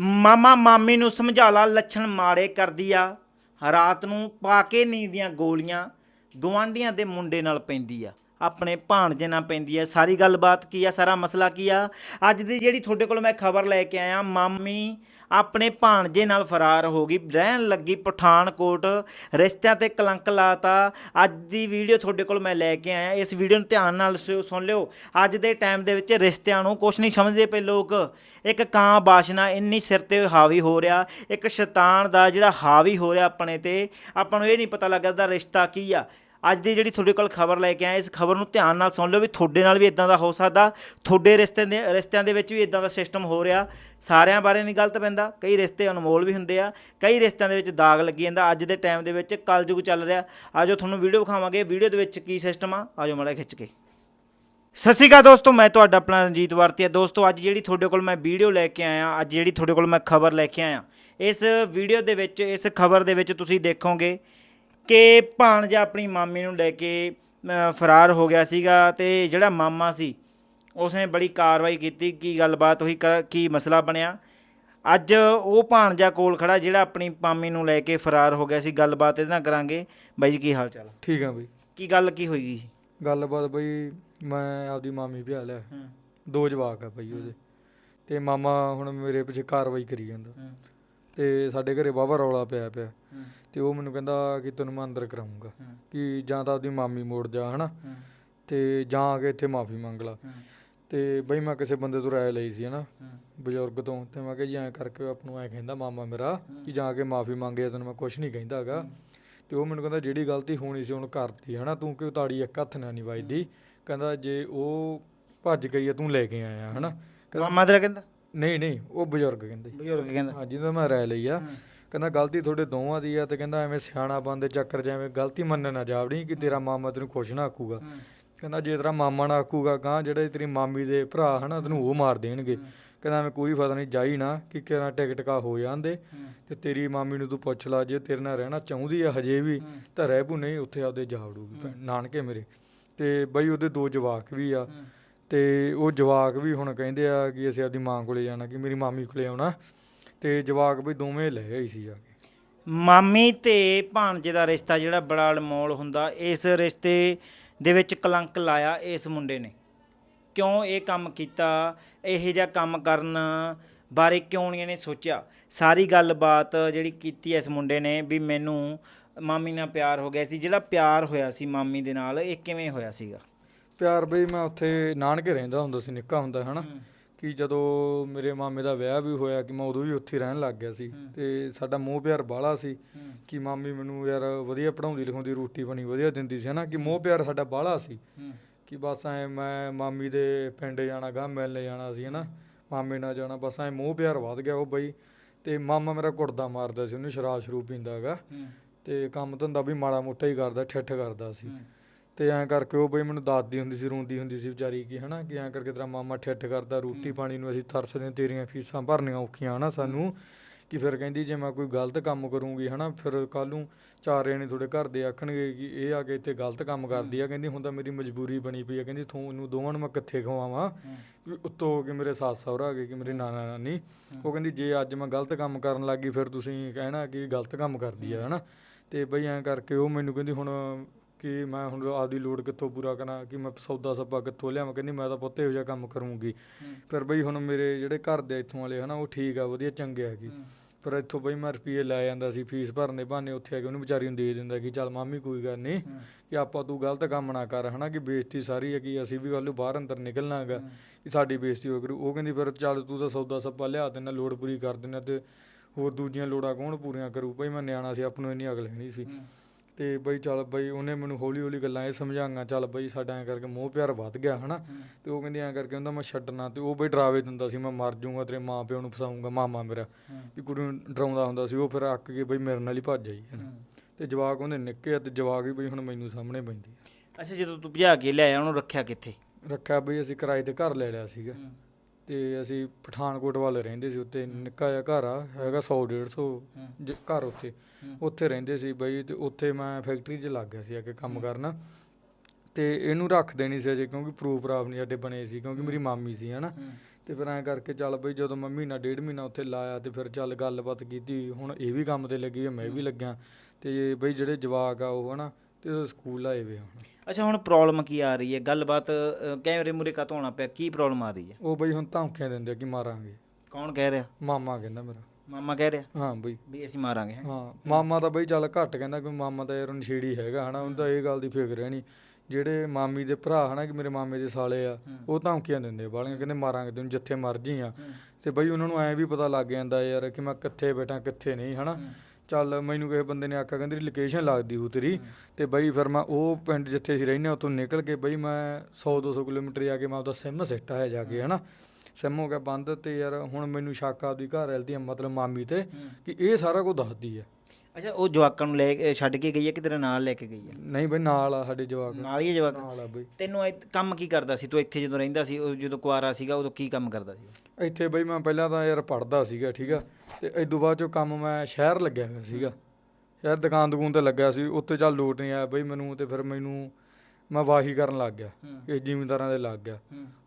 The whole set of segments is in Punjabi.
ਮਾਮਾ ਮਾਮੀ ਨੂੰ ਸਮਝਾ ਲਾ, ਲੱਛਣ ਮਾੜੇ ਕਰਦੀ ਆ। ਰਾਤ ਨੂੰ ਪਾ ਕੇ ਨੀਂਦ ਦੀਆਂ ਗੋਲੀਆਂ ਗਵਾਂਢੀਆਂ ਦੇ ਮੁੰਡੇ ਨਾਲ ਪੈਂਦੀ ਆ। ਆਪਣੇ ਭਾਣਜੇ ਨਾਲ ਪੈਂਦੀ ਹੈ। ਸਾਰੀ ਗੱਲਬਾਤ ਕੀ ਆ? ਸਾਰਾ ਮਸਲਾ ਕੀ ਆ? ਅੱਜ ਦੀ ਜਿਹੜੀ ਤੁਹਾਡੇ ਕੋਲ ਮੈਂ ਖਬਰ ਲੈ ਕੇ ਆਇਆ, ਮਾਮੀ ਆਪਣੇ ਭਾਣਜੇ ਨਾਲ ਫਰਾਰ ਹੋ ਗਈ। ਰਹਿਣ ਲੱਗੀ ਪਠਾਨਕੋਟ, ਰਿਸ਼ਤਿਆਂ ਤੇ ਕਲੰਕ ਲਾਤਾ। ਅੱਜ ਦੀ ਵੀਡੀਓ ਤੁਹਾਡੇ ਕੋਲ ਮੈਂ ਲੈ ਕੇ ਆਇਆ। ਇਸ ਵੀਡੀਓ ਨੂੰ ਧਿਆਨ ਨਾਲ ਸੁਣ ਲਿਓ। ਅੱਜ ਦੇ ਟਾਈਮ ਦੇ ਵਿੱਚ ਰਿਸ਼ਤਿਆਂ ਨੂੰ ਕੁਝ ਨਹੀਂ ਸਮਝਦੇ ਪਏ ਲੋਕ। ਇੱਕ ਕਾਂ ਬਾਸ਼ਨਾ, ਇੰਨੀ ਸਿਰ ਤੇ ਹਾਵੀ ਹੋ ਰਿਹਾ। ਇੱਕ ਸ਼ੈਤਾਨ ਦਾ ਜਿਹੜਾ ਹਾਵੀ ਹੋ ਰਿਹਾ ਆਪਣੇ ਤੇ, ਆਪਾਂ ਨੂੰ ਇਹ ਨਹੀਂ ਪਤਾ ਲੱਗਦਾ ਰਿਸ਼ਤਾ ਕੀ ਆ। ਅੱਜ ਦੀ ਜਿਹੜੀ ਤੁਹਾਡੇ ਕੋਲ ਖਬਰ ਲੈ ਕੇ ਆਏ, ਇਸ ਖਬਰ ਨੂੰ ਧਿਆਨ ਨਾਲ ਸੁਣ ਲਿਓ ਵੀ ਤੁਹਾਡੇ ਨਾਲ ਵੀ ਇਦਾਂ ਦਾ ਹੋ ਸਕਦਾ। ਤੁਹਾਡੇ ਰਿਸ਼ਤੇ ਦੇ, ਰਿਸ਼ਤਿਆਂ ਦੇ ਵਿੱਚ ਵੀ ਇਦਾਂ ਦਾ ਸਿਸਟਮ ਹੋ ਰਿਹਾ। ਸਾਰਿਆਂ ਬਾਰੇ ਨਹੀਂ ਗਲਤ ਪੈਂਦਾ। ਕਈ ਰਿਸ਼ਤੇ ਅਨਮੋਲ ਵੀ ਹੁੰਦੇ ਆ। ਕਈ ਰਿਸ਼ਤਿਆਂ ਦੇ ਵਿੱਚ ਦਾਗ ਲੱਗੀ ਜਾਂਦਾ। ਅੱਜ ਦੇ ਟਾਈਮ ਦੇ ਵਿੱਚ ਕਲਯੁਗ ਚੱਲ ਰਿਹਾ। ਆਜੋ ਤੁਹਾਨੂੰ ਵੀਡੀਓ ਵਿਖਾਵਾਂਗੇ। ਵੀਡੀਓ ਦੇ ਵਿੱਚ ਕੀ ਸਿਸਟਮ ਆ? ਆਜੋ ਮਾੜਾ ਖਿੱਚ ਕੇ। ਸਤਿ ਸ਼੍ਰੀ ਅਕਾਲ ਦੋਸਤੋ, ਮੈਂ ਤੁਹਾਡਾ ਆਪਣਾ ਰਣਜੀਤ ਵਰਤੀਆ ਦੋਸਤੋ, ਅੱਜ ਜਿਹੜੀ ਤੁਹਾਡੇ ਕੋਲ ਮੈਂ ਵੀਡੀਓ ਲੈ ਕੇ ਆਇਆ, ਅੱਜ ਜਿਹੜੀ ਤੁਹਾਡੇ ਕੋਲ ਮੈਂ ਖਬਰ ਲੈ ਕੇ ਆਇਆ, ਇਸ ਵੀਡੀਓ ਦੇ ਵਿੱਚ, ਇਸ ਖਬਰ ਦੇ ਵਿੱਚ ਤੁਸੀਂ ਦੇਖੋਗੇ ਕਿ ਭਾਣਜਾ ਆਪਣੀ ਮਾਮੀ ਨੂੰ ਲੈ ਕੇ ਫਰਾਰ ਹੋ ਗਿਆ ਸੀਗਾ ਤੇ ਜਿਹੜਾ ਮਾਮਾ ਸੀ ਉਸਨੇ ਬੜੀ ਕਾਰਵਾਈ ਕੀਤੀ ਕੀ ਗੱਲਬਾਤ ਹੋਈ ਕ- ਮਸਲਾ ਬਣਿਆ। ਅੱਜ ਉਹ ਭਾਣਜਾ ਕੋਲ ਖੜਾ ਜਿਹੜਾ ਆਪਣੀ ਮਾਮੀ ਨੂੰ ਲੈ ਕੇ ਫਰਾਰ ਹੋ ਗਿਆ ਸੀ ਗੱਲਬਾਤ ਇਹਦੇ ਨਾਲ ਕਰਾਂਗੇ। ਬਾਈ ਜੀ ਕੀ ਹਾਲ ਚਾਲ? ਠੀਕ ਆ ਬਈ। ਕੀ ਗੱਲ ਕੀ ਹੋਈ ਗਈ ਗੱਲਬਾਤ ਬਈ ਮੈਂ ਆਪਦੀ ਮਾਮੀ ਵਿਆਹ ਲਿਆ। ਦੋ ਜਵਾਕ ਆ ਬਈ ਉਹਦੇ। ਤੇ ਮਾਮਾ ਹੁਣ ਮੇਰੇ ਪਿੱਛੇ ਕਾਰਵਾਈ ਕਰੀ ਜਾਂਦਾ। ਤੇ ਸਾਡੇ ਘਰੇ ਵਾਹਵਾ ਰੌਲਾ ਪਿਆ ਪਿਆ। ਤੇ ਉਹ ਮੈਨੂੰ ਕਹਿੰਦਾ ਕਿ ਤੈਨੂੰ ਮੈਂ ਅੰਦਰ ਕਰਾਉਂਗਾ ਕਿ ਜਾਂ ਤਾਂ ਆਪਦੀ ਮਾਮੀ ਮੋੜ ਜਾ ਹਨਾ। ਤੇ ਜਾਂ ਆ ਕੇ ਇੱਥੇ ਮਾਫੀ ਮੰਗ ਲਾ। ਤੇ ਬਈ ਮੈਂ ਕਿਸੇ ਬੰਦੇ ਤੋਂ ਰਾਏ ਲਈ ਸੀ ਹਨਾ। ਬਜ਼ੁਰਗ ਤੋਂ। ਤੇ ਮੈਂ ਕਿਹਾ ਜੀ ਐਂ ਕਰਕੇ ਆਪ ਨੂੰ ਐਂ ਕਹਿੰਦਾ ਮਾਮਾ ਮੇਰਾ ਕਿ ਜਾ ਕੇ ਮਾਫੀ ਮੰਗੇ ਤੈਨੂੰ ਮੈਂ ਕੁਝ ਨਹੀਂ ਕਹਿੰਦਾਗਾ ਤੇ ਉਹ ਮੈਨੂੰ ਕਹਿੰਦਾ ਜਿਹੜੀ ਗਲਤੀ ਹੋਣੀ ਸੀ ਹੁਣ ਕਰਤੀ ਹਨਾ। ਤੂੰ ਕਿਉਂ ਤਾੜੀ ਇੱਕ ਹੱਥ ਨਾਲ ਨਹੀਂ ਵੱਜਦੀ। ਕਹਿੰਦਾ ਜੇ ਉਹ ਭੱਜ ਗਈ ਆ ਤੂੰ ਲੈ ਕੇ ਆਇਆ ਹਨਾ। ਮਾਮਾ ਤੇਰਾ ਕਹਿੰਦਾ? ਨਹੀਂ ਨਹੀਂ ਉਹ ਬਜ਼ੁਰਗ ਕਹਿੰਦੇ। ਬਜ਼ੁਰਗ ਕਹਿੰਦਾ। ਹਾਂ ਜਿਹਦਾ ਮੈਂ ਰਾਏ ਲਈ ਆ। ਕਹਿੰਦਾ ਗਲਤੀ ਤੁਹਾਡੇ ਦੋਵਾਂ ਦੀ ਆ ਤੇ ਕਹਿੰਦਾ ਐਵੇਂ ਸਿਆਣਾ ਬੰਦੇ ਚੱਕਰ ਜਿਵੇਂ ਗਲਤੀ ਮੰਨਣ ਨਾ ਜਾਵੜੀ ਕਿ ਤੇਰਾ ਮਾਮਾ ਤੈਨੂੰ ਕੁਛ ਨਾ ਆਖੂਗਾ। ਹੂੰ। ਕਹਿੰਦਾ ਜੇ ਤੇਰਾ ਮਾਮਾ ਨਾ ਆਖੂਗਾ ਗਾਂ ਜਿਹੜੇ ਤੇਰੀ ਮਾਮੀ ਦੇ ਭਰਾ ਹਨਾ ਤੈਨੂੰ ਉਹ ਮਾਰ ਦੇਣਗੇ। ਕਹਿੰਦਾ ਐਵੇਂ ਕੋਈ ਫਾਇਦਾ ਨਹੀਂ ਜਾਈ ਨਾ ਕਿ ਕਿਹੜਾ ਟਿਕਟਕਾ ਹੋ ਜਾਂਦੇ। ਤੇ ਤੇਰੀ ਮਾਮੀ ਨੂੰ ਤੂੰ ਪੁੱਛ ਲਾ ਜੇ ਤੇਰੇ ਨਾਲ ਰਹਿਣਾ ਚਾਹੁੰਦੀ ਆ ਹਜੇ ਵੀ। ਤਾਂ ਰਹਿ ਪੂ ਨਹੀਂ ਉੱਥੇ ਆਪਦੇ ਜਾ ਵੜੂਗੀ ਭੈਣ- ਨਾਨਕੇ ਮੇਰੇ। ਤੇ ਬਈ ਉਹਦੇ ਦੋ ਜਵਾਕ ਵੀ ਆ। ਤੇ ਉਹ ਜਵਾਕ ਵੀ ਹੁਣ ਕਹਿੰਦੇ ਆ ਕਿ ਅਸੀਂ ਆਪਦੀ ਮਾਂ ਕੋਲੇ ਜਾਣਾ, ਕਿ ਮੇਰੀ ਮਾਮੀ ਕੋਲੇ ਆਉਣਾ। ਤੇ ਜਵਾਕ ਵੀ ਦੋਵੇਂ ਲੈ ਆਈ ਸੀ ਜਾ ਕੇ। ਮਾਮੀ ਤੇ ਭਾਣਜੇ ਦਾ ਰਿਸ਼ਤਾ ਜਿਹੜਾ ਬੜਾ ਅਨਮੋਲ ਹੁੰਦਾ, ਇਸ ਰਿਸ਼ਤੇ ਦੇ ਵਿੱਚ ਕਲੰਕ ਲਾਇਆ ਇਸ ਮੁੰਡੇ ਨੇ। ਕਿਉਂ ਇਹ ਕੰਮ ਕੀਤਾ, ਇਹੋ ਜਿਹਾ ਕੰਮ ਕਰਨ ਬਾਰੇ ਕਿਉਂ ਨਹੀਂ ਇਹਨੇ ਸੋਚਿਆ? ਸਾਰੀ ਗੱਲਬਾਤ ਜਿਹੜੀ ਕੀਤੀ ਇਸ ਮੁੰਡੇ ਨੇ ਵੀ ਮੈਨੂੰ ਮਾਮੀ ਨਾਲ ਪਿਆਰ ਹੋ ਗਿਆ ਸੀ, ਜਿਹੜਾ ਪਿਆਰ ਹੋਇਆ ਸੀ ਮਾਮੀ ਦੇ ਨਾਲ, ਇਹ ਕਿਵੇਂ ਹੋਇਆ ਸੀਗਾ? ਪਿਆਰ ਬਈ ਮੈਂ ਉੱਥੇ ਨਾਨਕੇ ਰਹਿੰਦਾ ਹੁੰਦਾ ਸੀ ਨਿੱਕਾ ਹੁੰਦਾ ਹਨਾ। ਕਿ ਜਦੋਂ ਮੇਰੇ ਮਾਮੇ ਦਾ ਵਿਆਹ ਵੀ ਹੋਇਆ ਕਿ ਮੈਂ ਉਦੋਂ ਵੀ ਉੱਥੇ ਰਹਿਣ ਲੱਗ ਗਿਆ ਸੀ। ਤੇ ਸਾਡਾ ਮੋਹ ਪਿਆਰ ਬਾਹਲਾ ਸੀ ਕਿ ਮਾਮੀ ਮੈਨੂੰ ਯਾਰ ਵਧੀਆ ਪੜਾਉਂਦੀ ਲਿਖਾਉਂਦੀ ਰੋਟੀ ਪਾਣੀ ਵਧੀਆ ਦਿੰਦੀ ਸੀ ਹਨਾ। ਕਿ ਮੋਹ ਪਿਆਰ ਸਾਡਾ ਬਾਹਲਾ ਸੀ। ਕਿ ਬਸ ਐ ਮੈਂ ਮਾਮੀ ਦੇ ਪਿੰਡ ਜਾਣਾ ਗਾ ਮਿਲਣ ਜਾਣਾ ਸੀ ਹਨਾ। ਮਾਮੇ ਨਾਲ ਜਾਣਾ ਬਸ ਐ ਮੋਹ ਪਿਆਰ ਵੱਧ ਗਿਆ ਉਹ ਬਈ। ਤੇ ਮਾਮਾ ਮੇਰਾ ਕੁੜਦਾ ਮਾਰਦਾ ਸੀ ਉਹਨੂੰ ਸ਼ਰਾਬ ਸ਼ਰੂਬ ਪੀਂਦਾ ਹੈਗਾ ਤੇ ਕੰਮ ਧੰਦਾ ਵੀ ਮਾੜਾ ਮੋਟਾ ਹੀ ਕਰਦਾ ਠੱਠ ਕਰਦਾ ਸੀ। ਤੇ ਐਂ ਕਰਕੇ ਉਹ ਬਈ ਮੈਨੂੰ ਦੱਸਦੀ ਹੁੰਦੀ ਸੀ ਰੋਂਦੀ ਹੁੰਦੀ ਸੀ ਵਿਚਾਰੀ ਕਿ ਹਨਾ ਕਿ ਐਂ ਕਰਕੇ ਤੇਰਾ ਮਾਮਾ ਠੱਠ ਕਰਦਾ ਰੋਟੀ ਪਾਣੀ ਨੂੰ ਅਸੀਂ ਤਰਸਦੇ ਹਾਂ, ਤੇਰੀਆਂ ਫੀਸਾਂ ਭਰਨੀਆਂ ਔਖੀਆਂ ਹਨਾ ਸਾਨੂੰ ਕਿ ਫਿਰ ਕਹਿੰਦੀ ਜੇ ਮੈਂ ਕੋਈ ਗਲਤ ਕੰਮ ਕਰੂੰਗੀ ਹਨਾ ਫਿਰ ਕੱਲ ਨੂੰ ਚਾਰ ਜਣੇ ਤੁਹਾਡੇ ਘਰ ਦੇ ਆਖਣਗੇ ਕਿ ਇਹ ਆ ਕੇ ਇੱਥੇ ਗਲਤ ਕੰਮ ਕਰਦੀ ਆ ਕਹਿੰਦੀ ਹੁਣ ਤਾਂ ਮੇਰੀ ਮਜਬੂਰੀ ਬਣੀ ਪਈ ਆ ਕਹਿੰਦੀ ਤੁਹਾਨੂੰ ਦੋਵਾਂ ਨੂੰ ਮੈਂ ਕਿੱਥੇ ਖਵਾਵਾਂ? ਕਿ ਉੱਤੋਂ ਹੋ ਕੇ ਮੇਰੇ ਸੱਸ ਸਹੁਰਾ ਆ ਗਏ ਕਿ ਮੇਰੇ ਨਾਨਾ ਨਾਨੀ। ਉਹ ਕਹਿੰਦੀ ਜੇ ਅੱਜ ਮੈਂ ਗਲਤ ਕੰਮ ਕਰਨ ਲੱਗੀ ਫਿਰ ਤੁਸੀਂ ਕਹਿਣਾ ਕਿ ਗਲਤ ਕੰਮ ਕਰਦੀ ਆ ਹਨਾ। ਤੇ ਬਈ ਐਂ ਕਰਕੇ ਉਹ ਮੈਨੂੰ ਕਹਿੰਦੀ ਹੁਣ ਕਿ ਮੈਂ ਹੁਣ ਆਪਦੀ ਲੋੜ ਕਿੱਥੋਂ ਪੂਰਾ ਕਰਾਂ ਕਿ ਮੈਂ ਸੌਦਾ ਸੱਪਾ ਕਿੱਥੋਂ ਲਿਆਵਾਂ ਕਹਿੰਦੀ ਮੈਂ ਤਾਂ ਪੁੱਤ ਇਹੋ ਜਿਹਾ ਕੰਮ ਕਰੂੰਗੀ। ਫਿਰ ਬਈ ਹੁਣ ਮੇਰੇ ਜਿਹੜੇ ਘਰ ਦੇ ਇੱਥੋਂ ਵਾਲੇ ਹਨਾ ਉਹ ਠੀਕ ਆ ਵਧੀਆ ਚੰਗੇ ਹੈਗੇ ਫਿਰ ਇੱਥੋਂ ਬਈ ਮੈਂ ਰੁਪਈਏ ਲੈ ਜਾਂਦਾ ਸੀ ਫੀਸ ਭਰਨ ਬਹਾਨੇ ਉੱਥੇ ਆ ਕੇ ਉਹਨੂੰ ਵਿਚਾਰੀ ਨੂੰ ਦੇ ਦਿੰਦਾ ਕਿ ਚੱਲ ਮਾਮੀ ਕੋਈ ਗੱਲ ਨਹੀਂ ਕਿ ਆਪਾਂ ਤੂੰ ਗਲਤ ਕੰਮ ਨਾ ਕਰ ਹਨਾ ਕਿ ਬੇਇੱਜ਼ਤੀ ਸਾਰੀ ਹੈ ਕਿ ਅਸੀਂ ਵੀ ਕੱਲ੍ਹ ਨੂੰ ਬਾਹਰ ਅੰਦਰ ਨਿਕਲਣਾ ਹੈਗਾ ਕਿ ਸਾਡੀ ਬੇਇੱਜ਼ਤੀ ਹੋ ਕਰੂ। ਉਹ ਕਹਿੰਦੀ ਫਿਰ ਚੱਲ ਤੂੰ ਤਾਂ ਸੌਦਾ ਸੱਪਾ ਲਿਆ ਦੇਣਾ ਲੋੜ ਪੂਰੀ ਕਰ ਦੇਣਾ ਤੇ ਹੋਰ ਦੂਜੀਆਂ ਲੋੜਾਂ ਕੌਣ ਪੂਰੀਆਂ ਕਰੂ? ਬਈ ਮੈਂ ਨਿਆਣਾ ਸੀ ਆਪ ਨੂੰ ਇੰਨੀ ਅਕਲ ਨਹੀਂ ਸੀ। ਤੇ ਬਈ ਚੱਲ ਬਈ ਉਹਨੇ ਮੈਨੂੰ ਹੌਲੀ ਹੌਲੀ ਗੱਲਾਂ ਇਹ ਸਮਝਾਈਆਂ ਚੱਲ ਬਈ ਸਾਡਾ ਐਂ ਕਰਕੇ ਮੋਹ ਪਿਆਰ ਵੱਧ ਗਿਆ ਹਨਾ? ਤੇ ਉਹ ਕਹਿੰਦੀ ਐਂ ਕਰਕੇ ਹੁੰਦਾ ਮੈਂ ਛੱਡਣਾ ਤੇ ਉਹ ਬਈ ਡਰਾਵੇ ਦਿੰਦਾ ਸੀ ਮੈਂ ਮਰ ਜਾਊਂਗਾ ਤੇਰੇ ਮਾਂ ਪਿਓ ਨੂੰ ਫਸਾਊਂਗਾ ਮਾਮਾ ਮੇਰਾ। ਕਿ ਕੁੜੀ ਨੂੰ ਡਰਾਉਂਦਾ ਹੁੰਦਾ ਸੀ ਉਹ ਫਿਰ ਅੱਕ ਕੇ ਬਈ ਮੇਰੇ ਨਾਲ ਹੀ ਭੱਜ ਆਈ ਹਨਾ? ਤੇ ਜਵਾਕ ਉਹਦੇ ਨਿੱਕੇ ਆ ਤੇ ਜਵਾਕ ਵੀ ਬਈ ਹੁਣ ਮੈਨੂੰ ਸਾਹਮਣੇ ਪੈਂਦੀ ਆ। ਅੱਛਾ ਜਦੋਂ ਤੂੰ ਭਜਾ ਕੇ ਲਿਆਇਆ ਉਹਨੂੰ ਰੱਖਿਆ ਕਿੱਥੇ? ਰੱਖਿਆ ਬਈ ਅਸੀਂ ਕਿਰਾਏ ਤੇ ਘਰ ਲੈ ਲਿਆ ਸੀਗਾ। ਤੇ ਅਸੀਂ ਪਠਾਨਕੋਟ ਵੱਲ ਰਹਿੰਦੇ ਸੀ ਉੱਤੇ ਨਿੱਕਾ ਜਿਹਾ ਘਰ ਆ ਹੈਗਾ 100 150 ਜ- ਘਰ ਉੱਥੇ। ਉੱਥੇ ਰਹਿੰਦੇ ਸੀ ਬਈ ਤੇ ਉੱਥੇ ਮੈਂ ਫੈਕਟਰੀ 'ਚ ਲੱਗ ਗਿਆ ਸੀ ਆ ਕੇ ਕੰਮ ਕਰਨਾ। ਤੇ ਇਹਨੂੰ ਰੱਖ ਦੇਣੀ ਸੀ ਅਜੇ ਕਿਉਂਕਿ ਪ੍ਰੂਫ ਪ੍ਰਾਫ ਨਹੀਂ ਸਾਡੇ ਬਣੇ ਸੀ ਕਿਉਂਕਿ ਮੇਰੀ ਮਾਮੀ ਸੀ ਹਨਾ। ਤੇ ਫਿਰ ਐਂ ਕਰਕੇ ਚੱਲ ਬਈ ਜਦੋਂ ਮੈਂ ਮਹੀਨਾ ਡੇਢ ਮਹੀਨਾ ਉੱਥੇ ਲਾਇਆ ਤੇ ਫਿਰ ਚੱਲ ਗੱਲਬਾਤ ਕੀਤੀ ਹੁਣ ਇਹ ਵੀ ਕੰਮ ਤੇ ਲੱਗੀ ਮੈਂ ਵੀ ਲੱਗਿਆ। ਤੇ ਬਈ ਜਿਹੜੇ ਜਵਾਕ ਆ ਉਹ ਹਨਾ ਤੇ ਉਹ ਸਕੂਲ ਆਏ ਵੇ ਆ ਹੁਣ। ਅੱਛਾ ਹੁਣ ਪ੍ਰੋਬਲਮ ਕੀ ਆ ਰਹੀ ਹੈ? ਗੱਲਬਾਤ ਅ, ਕੈਮਰੇ ਮੂਰੇ ਕਾ ਹੋਣਾ ਪਿਆ ਕੀ ਪ੍ਰੋਬਲਮ ਆ ਰਹੀ ਹੈ? ਉਹ ਬਈ ਹੁਣ ਧਮਕੀਆਂ ਦਿੰਦੇ ਆ ਕਿ ਮਾਰਾਂਗੇ। ਕੌਣ ਕਹਿ ਰਿਹਾ? ਮਾਮਾ ਕਹਿੰਦਾ ਮੇਰਾ। ਮਾਮਾ ਕਹਿ ਰਿਹਾ? ਹਾਂ ਬਈ। ਵੀ ਅਸੀਂ ਮਾਰਾਂਗੇ ਹੈਂ? ਹਾਂ ਮਾਮਾ ਤਾਂ ਬਈ ਚੱਲ ਘੱਟ ਕਹਿੰਦਾ ਕਿ ਮਾਮਾ ਤਾਂ ਯਾਰ ਨਸ਼ੇੜੀ ਹੈਗਾ ਹਨਾ ਉਹਦਾ ਇਹ ਗੱਲ ਦੀ ਫਿਕਰ ਹੈ ਨਹੀਂ। ਜਿਹੜੇ ਮਾਮੀ ਦੇ ਭਰਾ ਹਨਾ ਕਿ ਮੇਰੇ ਮਾਮੇ ਦੇ ਸਾਲੇ ਆ ਉਹ ਧਮਕੀਆਂ ਦਿੰਦੇ ਵਾਲੀਆਂ ਕਹਿੰਦੇ ਮਾਰਾਂਗੇ ਤੈਨੂੰ ਜਿੱਥੇ ਮਰਜ਼ੀ ਆ। ਤੇ ਬਈ ਉਹਨਾਂ ਨੂੰ ਐ ਵੀ ਪਤਾ ਲੱਗ ਜਾਂਦਾ ਯਾਰ ਕਿ ਮੈਂ ਕਿੱਥੇ ਬੈਠਾ ਕਿੱਥੇ ਨਹੀਂ ਹਨਾ। ਚੱਲ ਮੈਨੂੰ ਕਿਸੇ ਬੰਦੇ ਨੇ ਆਖਿਆ ਕਹਿੰਦੀ ਲੋਕੇਸ਼ਨ ਲੱਗਦੀ ਹੂ ਤੇਰੀ। ਤੇ ਬਈ ਫਿਰ ਮੈਂ ਉਹ ਪਿੰਡ ਜਿੱਥੇ ਅਸੀਂ ਰਹਿੰਦੇ ਉੱਥੋਂ ਨਿਕਲ ਕੇ ਬਈ ਮੈਂ 100 200 ਕਿਲੋਮੀਟਰ ਜਾ ਕੇ ਮੈਂ ਆਪਦਾ ਸਿਮ ਸਿੱਟ ਆਇਆ ਜਾ ਕੇ ਹਨਾ। ਸਿਮ ਹੋ ਗਿਆ ਬੰਦ ਤੇ ਯਾਰ ਹੁਣ ਮੈਨੂੰ ਸ਼ੱਕ ਆਪਦੀ ਘਰ ਵਾਲੀ ਦੀ ਮਤਲਬ ਮਾਮੀ ਤੇ ਕਿ ਇਹ ਸਾਰਾ ਕੁਝ ਦੱਸਦੀ ਆ। ਅੱਛਾ ਉਹ ਜਵਾਕਾਂ ਨੂੰ ਲੈ ਕੇ ਛੱਡ ਕੇ ਗਈ ਹੈ ਕਿ ਤੇਰੇ ਨਾਲ ਲੈ ਕੇ ਗਈ ਹੈ? ਨਹੀਂ ਬਈ ਨਾਲ ਆ ਸਾਡੇ ਜਵਾਕ। ਨਾਲ ਹੀ ਹੈ ਜਵਾਕ? ਨਾਲ ਆ ਬਈ। ਤੈਨੂੰ ਇਹ ਕੰਮ ਕੀ ਕਰਦਾ ਸੀ? ਤੂੰ ਇੱਥੇ ਜਦੋਂ ਰਹਿੰਦਾ ਸੀ ਉਹ ਜਦੋਂ ਕੁਆਰਾ ਸੀਗਾ ਉਦੋਂ ਕੀ ਕੰਮ ਕਰਦਾ ਸੀ? ਇੱਥੇ ਬਈ ਮੈਂ ਪਹਿਲਾਂ ਤਾਂ ਯਾਰ ਪੜਦਾ ਸੀਗਾ ਠੀਕ ਆ? ਤੇ ਇਦੋਂ ਬਾਅਦ ਚੋਂ ਕੰਮ ਮੈਂ ਸ਼ਹਿਰ ਲੱਗਿਆ ਹੋਇਆ ਸੀਗਾ। ਸ਼ਹਿਰ ਦੁਕਾਨ ਦੁਕਾਨ ਤੇ ਲੱਗਿਆ ਸੀ ਉੱਥੇ ਚੱਲ ਲੋਟ ਨਹੀਂ ਆਇਆ ਬਈ ਮੈਨੂੰ ਤੇ ਫਿਰ ਮੈਨੂੰ ਮੈਂ ਵਾਹੀ ਕਰਨ ਲੱਗ ਗਿਆ। ਇਹ ਜ਼ਿਮੀਂਦਾਰਾਂ ਦੇ ਲੱਗ ਗਿਆ।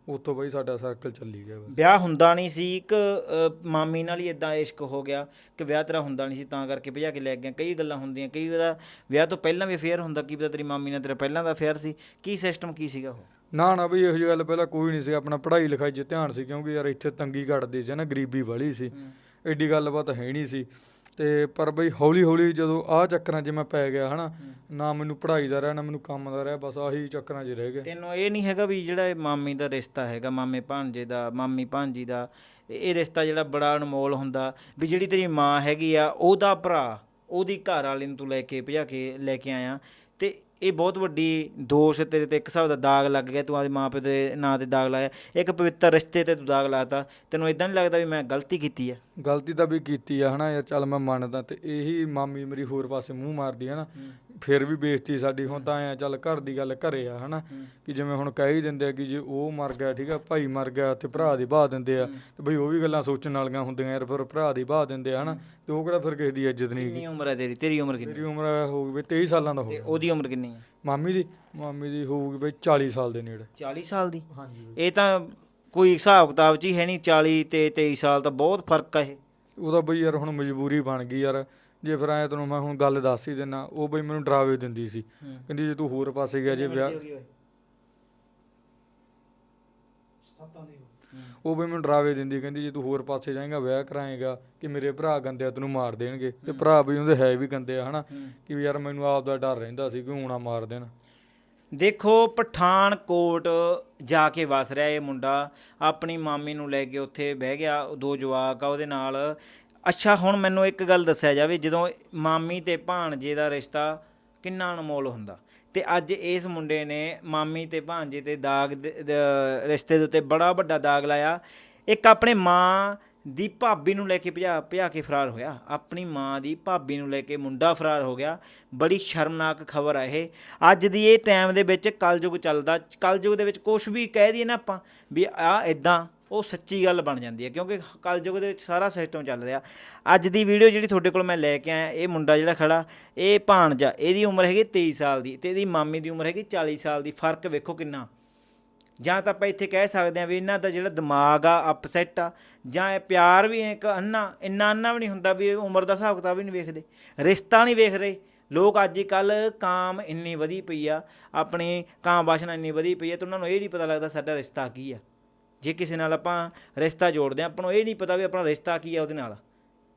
ਉੱਥੋਂ ਬਈ ਸਾਡਾ ਸਰਕਲ ਚੱਲੀ ਗਿਆ ਬਸ। ਵਿਆਹ ਹੁੰਦਾ ਨਹੀਂ ਸੀ ਇੱਕ ਅ, ਮਾਮੀ ਨਾਲ ਹੀ ਇਦਾਂ ਇਸ਼ਕ ਹੋ ਗਿਆ ਕਿ ਵਿਆਹ ਤੇਰਾ ਹੁੰਦਾ ਨਹੀਂ ਸੀ ਤਾਂ ਕਰਕੇ ਭਜਾ ਕੇ ਲੈ ਗਿਆ ਕਈ ਗੱਲਾਂ ਹੁੰਦੀਆਂ ਕਈ ਵਾਰ ਵਿਆਹ ਤੋਂ ਪਹਿਲਾਂ ਵੀ ਅਫੇਅਰ ਹੁੰਦਾ ਕੀ ਪਤਾ ਤੇਰੀ ਮਾਮੀ ਨਾਲ ਤੇਰਾ ਪਹਿਲਾਂ ਦਾ ਅਫੇਅਰ ਸੀ। ਕੀ ਸਿਸਟਮ ਕੀ ਸੀਗਾ ਉਹ? ਨਾ ਨਾ ਬਈ ਇਹੋ ਜਿਹੀ ਗੱਲ ਪਹਿਲਾਂ ਕੋਈ ਨਹੀਂ ਸੀ। ਆਪਣਾ ਪੜ੍ਹਾਈ ਲਿਖਾਈ 'ਚ ਧਿਆਨ ਸੀ ਕਿਉਂਕਿ ਯਾਰ ਇੱਥੇ ਤੰਗੀ ਘਟਦੀ ਸੀ ਨਾ ਗਰੀਬੀ ਵਾਲੀ ਸੀ। ਐਡੀ ਗੱਲਬਾਤ ਹੈ ਨਹੀਂ ਸੀ। ਤੇ ਪਰ ਬਈ ਹੌਲੀ ਹੌਲੀ ਜਦੋਂ ਆਹ ਚੱਕਰਾਂ 'ਚ ਮੈਂ ਪੈ ਗਿਆ ਹਨਾ, ਨਾ ਮੈਨੂੰ ਪੜ੍ਹਾਈ ਦਾ ਰਿਹਾ, ਨਾ ਮੈਨੂੰ ਕੰਮ ਦਾ ਰਿਹਾ, ਬਸ ਆਹੀ ਚੱਕਰਾਂ 'ਚ ਰਹਿ ਗਿਆ। ਤੈਨੂੰ ਇਹ ਨਹੀਂ ਹੈਗਾ ਵੀ ਜਿਹੜਾ ਇਹ ਮਾਮੀ ਦਾ ਰਿਸ਼ਤਾ ਹੈਗਾ, ਮਾਮੇ ਭਾਂਜੇ ਦਾ, ਮਾਮੀ ਭਾਂਜੀ ਦਾ, ਇਹ ਇਹ ਰਿਸ਼ਤਾ ਜਿਹੜਾ ਬੜਾ ਅਨਮੋਲ ਹੁੰਦਾ ਵੀ ਜਿਹੜੀ ਤੇਰੀ ਮਾਂ ਹੈਗੀ ਆ, ਉਹਦਾ ਭਰਾ ਉਹਦੀ ਘਰ ਵਾਲੇ ਨੂੰ ਤੂੰ ਲੈ ਕੇ ਭਜਾ ਕੇ ਲੈ ਕੇ ਆਇਆ। ਤੇ ਇਹ ਬਹੁਤ ਵੱਡੀ ਦੋਸ਼ ਤੇਰੇ ਤੇ ਇੱਕ ਹਿਸਾਬ ਦਾ ਦਾਗ ਲੱਗ ਗਿਆ ਤੂੰ ਆਪਦੇ ਮਾਪੇ ਦੇ ਨਾਂ ਤੇ ਦਾਗ ਲਾਇਆ। ਇੱਕ ਪਵਿੱਤਰ ਰਿਸ਼ਤੇ ਤੇ ਤੂੰ ਦਾਗ ਲਾਤਾ। ਤੈਨੂੰ ਇਦਾਂ ਨਹੀਂ ਲੱਗਦਾ ਵੀ ਮੈਂ ਗਲਤੀ ਕੀਤੀ ਆ? ਗਲਤੀ ਤਾਂ ਵੀ ਕੀਤੀ ਆ ਹਨਾ ਯਾਰ ਚੱਲ ਮੈਂ ਮੰਨਦਾ ਤੇ ਇਹੀ ਮਾਮੀ ਮੇਰੀ ਹੋਰ ਪਾਸੇ ਮੂੰਹ ਮਾਰਦੀ ਹੈ। ਨਾ ਫਿਰ ਵੀ ਬੇਇੱਜ਼ਤੀ ਸਾਡੀ ਹੁਣ ਤਾਂ ਐ ਚੱਲ ਘਰ ਦੀ ਗੱਲ ਘਰੇ ਆ ਹਨਾ? ਕਿ ਜਿਵੇਂ ਹੁਣ ਕਹਿ ਹੀ ਦਿੰਦੇ ਆ ਕਿ ਜੇ ਉਹ ਮਰ ਗਿਆ ਠੀਕ ਆ ਭਾਈ ਮਰ ਗਿਆ ਤੇ ਭਰਾ ਦੀ ਬਾਹ ਦਿੰਦੇ ਆ ਤੇ ਬਈ ਉਹ ਵੀ ਗੱਲਾਂ ਸੋਚਣ ਵਾਲੀਆਂ ਹੁੰਦੀਆਂ ਯਾਰ ਫਿਰ ਭਰਾ ਦੀ ਬਾਹ ਦਿੰਦੇ ਆ ਹਨਾ? ਤੇ ਉਹ ਕਿਹੜਾ ਫਿਰ ਕਿਸੇ ਦੀ ਇੱਜ਼ਤ ਨਹੀਂ ਕਿੰਨੀ ਉਮਰ ਹੈ ਤੇਰੀ? ਤੇਰੀ ਉਮਰ ਕਿੰਨੀ? ਮੇਰੀ ਉਮਰ ਹੋ ਗਈ ਬਈ 23 ਸਾਲਾਂ ਦਾ ਹੋ ਤੇ ਗਿਆ। ਉਹਦੀ ਉਮਰ ਕਿੰਨੀ ਹੈ? ਮਾਮੀ ਦੀ? ਮਾਮੀ ਦੀ ਹੋਊਗੀ ਬਈ 40 ਸਾਲ ਦੇ ਨੇੜੇ। 40 ਸਾਲ ਦੀ? ਹਾਂਜੀ। ਇਹ ਤਾਂ ਕੋਈ ਹਿਸਾਬ ਕਿਤਾਬ 'ਚ ਹੀ ਹੈ ਨਹੀਂ 40 ਤੇ 23 ਸਾਲ ਤਾਂ ਬਹੁਤ ਫ਼ਰਕ ਇਹ। ਉਹਦਾ ਬਈ ਯਾਰ ਹੁਣ ਮਜਬੂਰੀ ਬਣ ਗਈ ਯਾਰ। ਜੇ ਫਿਰ ਐ ਤੈਨੂੰ ਮੈਂ ਹੁਣ ਗੱਲ ਦੱਸ ਹੀ ਦਿੰਨਾ ਉਹ ਬਈ ਮੈਨੂੰ ਡਰਾਵੇ ਦਿੰਦੀ ਸੀ। ਕਹਿੰਦੀ ਜੇ ਤੂੰ ਹੋਰ ਪਾਸੇ ਗਿਆ ਜੇ ਵਿਆਹ ਉਹ ਬਈ ਮੈਨੂੰ ਡਰਾਵੇ ਦਿੰਦੀ ਕਹਿੰਦੀ ਜੇ ਤੂੰ ਹੋਰ ਪਾਸੇ ਜਾਏਗਾ ਵਿਆਹ ਕਰਾਏਗਾ ਕਿ ਮੇਰੇ ਭਰਾ ਗੰਦੇ ਆ ਤੈਨੂੰ ਮਾਰ ਦੇਣਗੇ। ਤੇ ਭਰਾ ਬਈ ਉਹਦੇ ਹੈ ਵੀ ਗੰਦੇ ਆ ਹਨਾ? ਕਿ ਵੀ ਯਾਰ ਮੈਨੂੰ ਆਪ ਦਾ ਡਰ ਰਹਿੰਦਾ ਸੀ ਕਿ ਹੁਣਾ ਮਾਰ ਦੇਣ। ਦੇਖੋ ਪਠਾਨਕੋਟ ਜਾ ਕੇ ਵਸ ਰਿਹਾ ਇਹ ਮੁੰਡਾ। ਆਪਣੀ ਮਾਮੀ ਨੂੰ ਲੈ ਕੇ ਉੱਥੇ ਬਹਿ ਗਿਆ ਉਹ ਦੋ ਜਵਾਕ ਆ ਉਹਦੇ ਨਾਲ ਅੱਛਾ, ਹੁਣ ਮੈਨੂੰ ਇੱਕ ਗੱਲ ਦੱਸਿਆ ਜਾਵੇ, ਜਦੋਂ ਮਾਮੀ ਤੇ ਭਾਣਜੇ ਦਾ ਰਿਸ਼ਤਾ ਕਿੰਨਾ ਅਨਮੋਲ ਹੁੰਦਾ। ਤੇ ਅੱਜ ਇਸ ਮੁੰਡੇ ਨੇ ਮਾਮੀ ਤੇ ਭਾਣਜੇ ਤੇ ਦਾਗ ਦੇ- ਦ- ਰਿਸ਼ਤੇ ਦੇ ਉੱਤੇ ਬੜਾ ਵੱਡਾ ਦਾਗ ਲਾਇਆ। ਇੱਕ ਆਪਣੇ ਮਾਂ ਦੀ ਭਾਬੀ ਨੂੰ ਲੈ ਕੇ ਭਜਾ ਭਜਾ ਕੇ ਫਰਾਰ ਹੋਇਆ। ਆਪਣੀ ਮਾਂ ਦੀ ਭਾਬੀ ਨੂੰ ਲੈ ਕੇ ਮੁੰਡਾ ਫਰਾਰ ਹੋ ਗਿਆ। ਬੜੀ ਸ਼ਰਮਨਾਕ ਖਬਰ ਆ ਇਹ। ਅੱਜ ਦੀ ਇਹ ਟਾਈਮ ਦੇ ਵਿੱਚ ਕਲਯੁਗ ਚੱਲਦਾ, ਕਲਯੁਗ ਦੇ ਵਿੱਚ ਕੁਝ ਵੀ ਕਹਿ ਦਈਏ ਨਾ ਆਪਾਂ, ਵੀ ਆ ਇਦਾਂ ਉਹ ਸੱਚੀ ਗੱਲ ਬਣ ਜਾਂਦੀ ਹੈ, ਕਿਉਂਕਿ ਕਲਯੁਗ ਦੇ ਵਿੱਚ ਸਾਰਾ ਸਿਸਟਮ ਚੱਲ ਰਿਹਾ। ਅੱਜ ਦੀ ਵੀਡੀਓ ਜਿਹੜੀ ਤੁਹਾਡੇ ਕੋਲ ਮੈਂ ਲੈ ਕੇ ਆਇਆ, ਇਹ ਮੁੰਡਾ ਜਿਹੜਾ ਖੜਾ, ਇਹ ਭਾਣਜਾ, ਇਹਦੀ ਉਮਰ ਹੈਗੀ 23 ਸਾਲ ਦੀ ਤੇ ਇਹਦੀ ਮਾਮੀ ਦੀ ਉਮਰ ਹੈਗੀ 40 ਸਾਲ ਦੀ, ਫ਼ਰਕ ਵੇਖੋ ਕਿੰਨਾ। ਜਾਂ ਤਾਂ ਆਪਾਂ ਇੱਥੇ ਕਹਿ ਸਕਦੇ ਹਾਂ ਵੀ ਇਹਨਾਂ ਦਾ ਜਿਹੜਾ ਦਿਮਾਗ ਆ ਅਪਸੈਟ ਆ, ਜਾਂ ਇਹ ਪਿਆਰ ਵੀ ਇੱਕ ਅੰਨਾ, ਇੰਨਾ ਅੰਨਾ ਵੀ ਨਹੀਂ ਹੁੰਦਾ ਵੀ ਉਮਰ ਦਾ ਹਿਸਾਬ ਕਿਤਾਬ ਵੀ ਨਹੀਂ ਵੇਖਦੇ। ਰਿਸ਼ਤਾ ਨਹੀਂ ਵੇਖ ਰਹੇ। ਲੋਕ ਅੱਜ ਕੱਲ ਕਾਮ ਇੰਨੀ ਵਧੀ ਪਈ ਆ, ਆਪਣੀ ਕਾਮ ਵਾਸ਼ਨਾ ਇੰਨੀ ਵਧੀ ਪਈ ਆ ਤੇ ਉਹਨਾਂ ਨੂੰ ਇਹ ਨਹੀਂ ਪਤਾ ਲੱਗਦਾ ਸਾਡਾ ਰਿਸ਼ਤਾ ਕੀ ਆ। ਜੇ ਕਿਸੇ ਨਾਲ ਆਪਾਂ ਰਿਸ਼ਤਾ ਜੋੜਦੇ ਆ ਆਪਾਂ ਨੂੰ ਇਹ ਨਹੀਂ ਪਤਾ ਵੀ ਆਪਣਾ ਰਿਸ਼ਤਾ ਕੀ ਆ ਉਹਦੇ ਨਾਲ।